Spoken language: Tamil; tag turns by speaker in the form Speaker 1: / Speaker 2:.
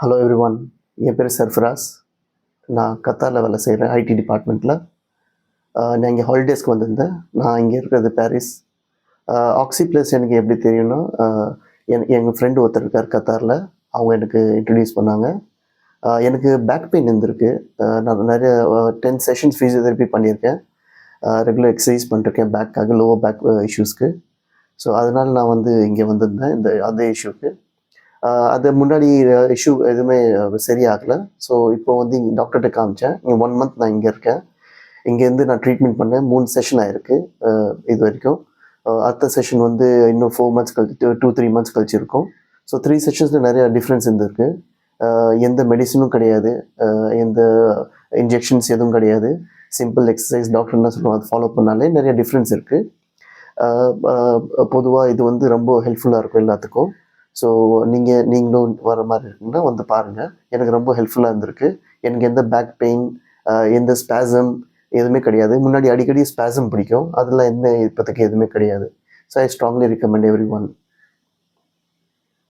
Speaker 1: ஹலோ எவ்ரி ஒன் என் பேர் சர்ஃபராஸ். நான் கத்தாரில் வேலை செய்கிறேன் ஐடி டிபார்ட்மெண்ட்டில் நான் இங்கே ஹாலிடேஸ்க்கு வந்திருந்தேன். நான் இங்கே இருக்கிறது பாரிஸ் ஆக்சி ப்ளஸ் எனக்கு எப்படி தெரியும்னா என் எங்கள் ஃப்ரெண்டு ஒருத்தர் இருக்கார் கத்தாரில். அவங்க எனக்கு இன்ட்ரடியூஸ் பண்ணாங்க. எனக்கு பேக் பெயின் இருந்திருக்கு. நான் நிறைய டென் செஷன்ஸ் ஃபிசியோதெரப்பி பண்ணியிருக்கேன். ரெகுலர் எக்ஸசைஸ் பண்ணிருக்கேன் பேக்காக லோவர் பேக் இஷ்யூஸ்க்கு ஸோ அதனால் நான் வந்து இங்கே வந்திருந்தேன் இந்த அதே இஷ்யூக்கு அது முன்னாடி இஷ்யூ எதுவுமே சரியாகலை. ஸோ இப்போ வந்து இங்கே டாக்டர்கிட்ட காமிச்சேன். இங்கே ஒன் மந்த் நான் இங்கே இருக்கேன். இங்கேருந்து நான் ட்ரீட்மெண்ட் பண்ணேன். மூணு செஷன் ஆயிருக்கு இது வரைக்கும். அடுத்த செஷன் வந்து இன்னும் ஃபோர் மந்த்ஸ் கழிச்சு டூ த்ரீ மந்த்ஸ் கழிச்சு இருக்கும். ஸோ த்ரீ செஷன்ஸில் நிறையா டிஃப்ரென்ஸ் இருந்திருக்கு. எந்த மெடிசனும் கிடையாது. எந்த இன்ஜெக்ஷன்ஸ் எதுவும் கிடையாது. சிம்பிள் எக்ஸசைஸ் டாக்டர் என்ன சொல்லுவோம் அது ஃபாலோ பண்ணாலே நிறைய டிஃப்ரென்ஸ் இருக்குது பொதுவாக இது வந்து ரொம்ப ஹெல்ப்ஃபுல்லாக இருக்கும் எல்லாத்துக்கும். ஸோ நீங்கள் நீங்களும் வர மாதிரி இருக்குன்னா வந்து பாருங்கள் எனக்கு ரொம்ப ஹெல்ப்ஃபுல்லாக இருந்திருக்கு. எனக்கு எந்த பேக் பெயின் எந்த ஸ்பேசம் எதுவுமே கிடையாது. முன்னாடி அடிக்கடி ஸ்பேசம் பிடிக்கும். அதெல்லாம் எந்த இப்போதைக்கு எதுவுமே கிடையாது. So I strongly recommend everyone